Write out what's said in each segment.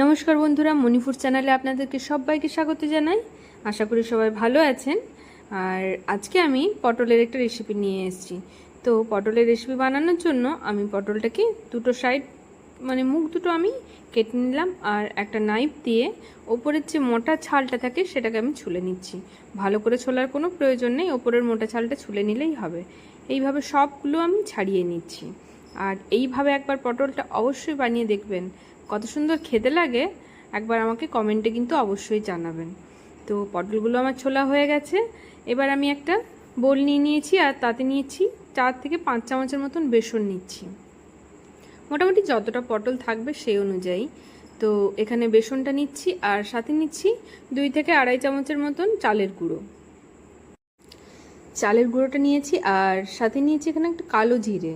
নমস্কার বন্ধুরা, মণিপুর চ্যানেলে আপনাদেরকে সবাইকে স্বাগত জানাই। আশা করি সবাই ভালো আছেন। আর আজকে আমি পটলের একটা রেসিপি নিয়ে এসেছি। তো পটলের রেসিপি বানানোর জন্য আমি পটলটাকে দুটো সাইড মানে মুখ দুটো আমি কেটে নিলাম আর একটা নাইফ দিয়ে ওপরের যে মোটা ছালটা থাকে সেটাকে আমি ছুলে নিচ্ছি। ভালো করে ছোলার কোনো প্রয়োজন নেই, ওপরের মোটা ছালটা ছুলে নিলেই হবে। এইভাবে সবগুলো আমি ছাড়িয়ে নিচ্ছি। আর এইভাবে একবার পটলটা অবশ্যই বানিয়ে দেখবেন। কত সুন্দর খেতে লাগে, একবার আমাকে কমেন্টে কিন্তু অবশ্যই জানাবেন। তো পটলগুলো আমার ছোলা হয়ে গেছে। এবার আমি একটা বোল নিয়ে নিয়েছি আর তাতে নিয়েছি চার থেকে পাঁচ চামচের মতন বেসন নিচ্ছি। মোটামুটি যতটা পটল থাকবে সেই অনুযায়ী। তো এখানে বেসনটা নিচ্ছি আর সাথে নিচ্ছি দুই থেকে আড়াই চামচের মতন চালের গুঁড়ো। চালের গুঁড়োটা নিয়েছি আর সাথে নিয়েছি এখানে একটা কালো জিরে।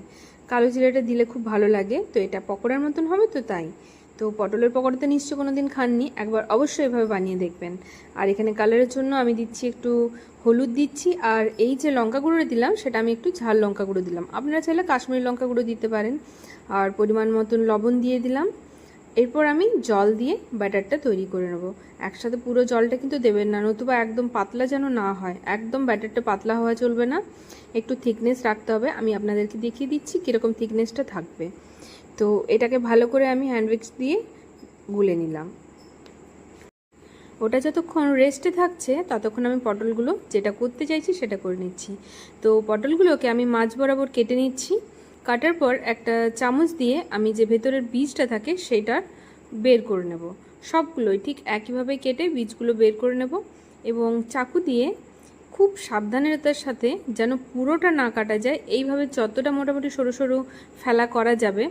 কালো জিরাটা দিলে খুব ভালো লাগে। তো এটা পকোড়ার মতন হবে তো তাই। তো পটলের পকোড়া তো নিশ্চয়ই কোনো দিন খাননি, একবার অবশ্যই এভাবে বানিয়ে দেখবেন। আর এখানে কালারের জন্য আমি দিচ্ছি একটু হলুদ দিচ্ছি, আর এই যে লঙ্কা গুঁড়ো দিলাম, সেটা আমি একটু ঝাল লঙ্কা গুঁড়ো দিলাম। আপনারা চাইলে কাশ্মীরি লঙ্কা গুঁড়ো দিতে পারেন। আর পরিমাণ মতন লবণ দিয়ে দিলাম। এরপর আমি জল দিয়ে ব্যাটারটা তৈরি করে নেব। একসাথে পুরো জলটা কিন্তু দেবেন না, নতুবা একদম পাতলা যেন না হয়। একদম ব্যাটারটা পাতলা হওয়া চলবে না। একটু থিকনেস রাখতে হবে। আমি আপনাদেরকে দেখিয়ে দিচ্ছি কীরকম থিকনেসটা থাকবে। তো এটাকে ভালো করে আমি হ্যান্ডউইক্স দিয়ে গুলে নিলাম। ওটা যতক্ষণ রেস্টে থাকছে, ততক্ষণ আমি পটলগুলো যেটা করতে চাইছি সেটা করে নিচ্ছি। তো পটলগুলোকে আমি মাছ বরাবর কেটে নিচ্ছি। কাটার পর একটা চামচ দিয়ে আমি যে ভেতরের বীজটা থাকে সেটা বের করে নেব। সবগুলোই ঠিক একইভাবে কেটে বীজগুলো বের করে নেব এবং চাকু দিয়ে খুব সাবধানতার সাথে যেন পুরোটা না কাটা যায়, এইভাবে যতটা মোটামুটি সরু সরু ফেলা করা যাবে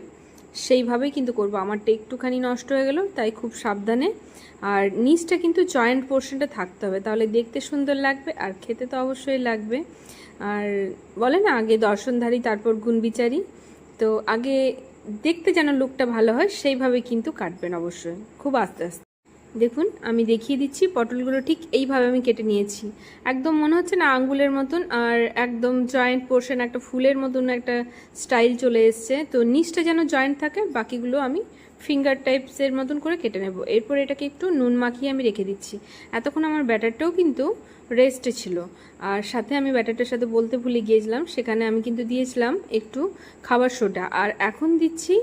সেইভাবেই কিন্তু করব। আমারটা একটুখানি নষ্ট হয়ে গেল, তাই খুব সাবধানে। আর নিচটা কিন্তু জয়েন্ট পোর্শনটা থাকতে হবে, তাহলে দেখতে সুন্দর লাগবে আর খেতে তো অবশ্যই লাগবে। আর বলে না, আগে দর্শনধারী তারপর গুণবিচারী তো আগে দেখতে যেন লুকটা ভালো হয়, সেইভাবে কিন্তু কাটবেন অবশ্যই। খুব আস্তে আস্তে। দেখুন, আমি দেখিয়ে দিচ্ছি, পটলগুলো ঠিক এইভাবে আমি কেটে নিয়েছি। একদম মনে হচ্ছে না আঙ্গুলের মতন, আর একদম জয়েন্ট পোর্শন একটা ফুলের মতন একটা স্টাইল চলে এসছে। তো নিচটা যেন জয়েন্ট থাকে, বাকিগুলো আমি ফিঙ্গার টাইপসের মতন করে কেটে নেব। এরপর এটাকে একটু নুন মাখিয়ে আমি রেখে দিচ্ছি। এতক্ষণ আমার ব্যাটারটাও কিন্তু রেস্টে ছিল। আর সাথে আমি ব্যাটারটার সাথে বলতে ভুলে গিয়েছিলাম, সেখানে আমি কিন্তু দিয়েছিলাম একটু খাবার সোডা। আর এখন দিচ্ছি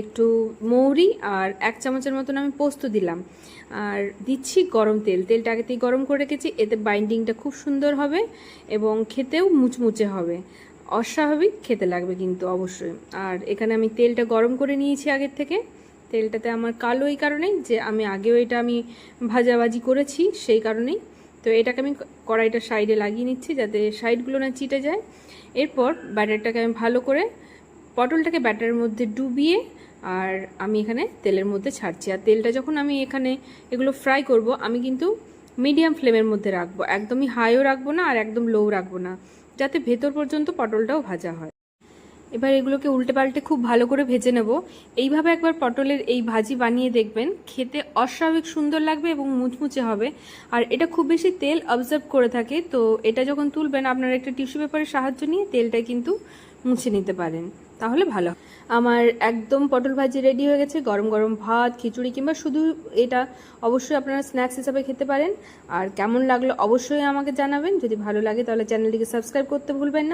একটু মৌরি আর এক চামচের মতন আমি পোস্ত দিলাম। আর দিচ্ছি গরম তেল। তেলটা আগেতেই গরম করে রেখেছি, এতে বাইন্ডিংটা খুব সুন্দর হবে এবং খেতেও মুচমুচে হবে। অস্বাভাবিক খেতে লাগবে কিন্তু অবশ্যই। আর এখানে আমি তেলটা গরম করে নিয়েছি আগের থেকে। তেলটাতে আমার কালো এই কারণেই যে আমি আগেও এটা আমি ভাজাভাজি করেছি সেই কারণেই। তো এটাকে আমি কড়াইটা সাইডে লাগিয়ে নিচ্ছি যাতে সাইডগুলো না চিটে যায়। এরপর ব্যাটারটাকে আমি ভালো করে পটলটাকে ব্যাটারের মধ্যে ডুবিয়ে আর আমি এখানে তেলের মধ্যে ছাড়ছি। আর তেলটা যখন আমি এখানে এগুলো ফ্রাই করব, আমি কিন্তু মিডিয়াম ফ্লেমের মধ্যে রাখব। একদমই হাইও রাখব না আর একদম লোও রাখব না, যাতে ভেতর পর্যন্ত পটলটাও ভাজা হয়। এবার এগুলোকে উল্টে পাল্টে খুব ভালো করে ভেজে নেব। এইভাবে একবার পটলের এই ভাজি বানিয়ে দেখবেন, খেতে অস্বাভাবিক সুন্দর লাগবে এবং মুচমুচে হবে। আর এটা খুব বেশি তেল অবজার্ভ করে থাকে, তো এটা যখন তুলবেন আপনারা একটা টিস্যু পেপারের সাহায্য নিয়ে তেলটা কিন্তু মুছে নিতে পারেন। তাহলে ভালো। আমার একদম পটল ভাজি রেডি হয়ে গেছে, গরম গরম ভাত, খিচুড়ি কিংবা শুধু এটা অবশ্যই আপনারা স্ন্যাক্স হিসাবে খেতে পারেন। আর কেমন লাগল অবশ্যই আমাকে জানাবেন। যদি ভালো লাগে তাহলে চ্যানেলটিকে সাবস্ক্রাইব করতে ভুলবেন না।